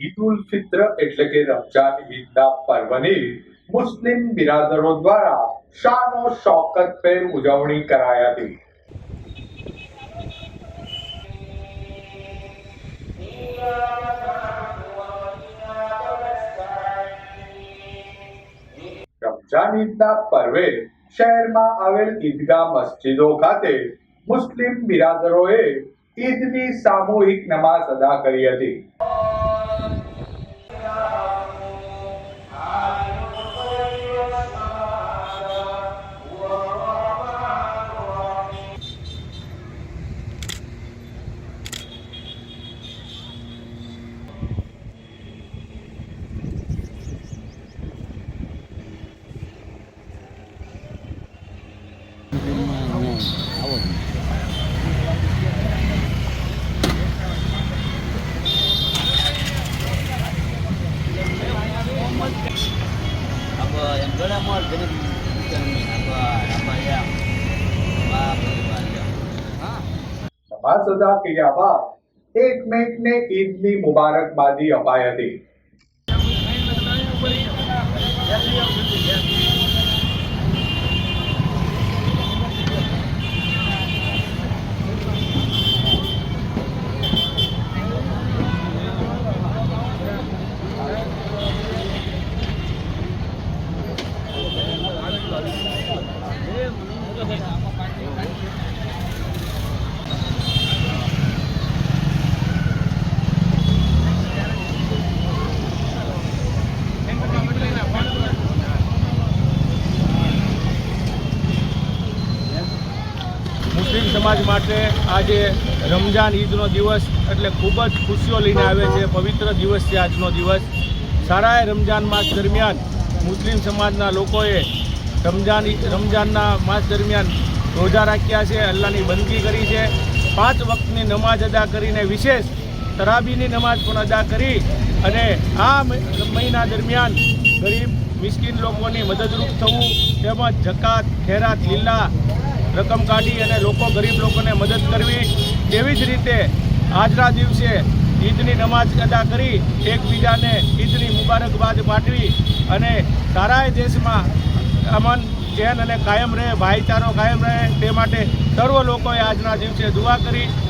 ઈદ ફિત્ર એટલે કે રમજાન ઈદના પર્વની મુસ્લિમ બિરાદરો દ્વારા શાનો શોકતભેર ઉજવણી કરાઈ હતી રમજાન ઈદના પર્વે શહેરમાં આવેલ ઈદગાહ મસ્જિદો ખાતે મુસ્લિમ બિરાદરોએ ઈદની સામૂહિક નમાઝ અદા કરી હતી. Ha નમાઝ અદા કર્યા બાદ એકમેકને ઈદની મુબારકબાદી અપાઈ હતી મુસ્લિમ સમાજ માટે આજે રમજાન ઈદનો દિવસ એટલે ખૂબ જ ખુશીઓ લઈને આવે છે. પવિત્ર દિવસ છે આજનો દિવસ. સારા રમજાન માસ દરમિયાન મુસ્લિમ સમાજના લોકોએ રમજાન રમજાનના માસ દરમિયાન રોજા રાખ્યા છે, અલ્લાહની બંદગી કરી છે. પાંચ વખતની નમાજ અદા કરીને વિશેષ તરાબીની નમાજ પણ અદા કરી અને આ મહિના દરમિયાન ગરીબ, મિસ્કીન લોકોની મદદરૂપ થવું તેમજ જકાત, ખેરાત, લીલા રકમ કાઢી અને લોકો ગરીબ લોકોને મદદ કરવી તેવી જ રીતે આજના દિવસે ઈદની નમાજ અદા કરી એકબીજાને ઈદની મુબારકબાદ પાઠવી અને સારાએ દેશમાં અમન ચેન અને કાયમ રહે, ભાઈચારો કાયમ રહે, તે માટે સર્વ લોકોએ આજના દિવસે દુઆ કરી.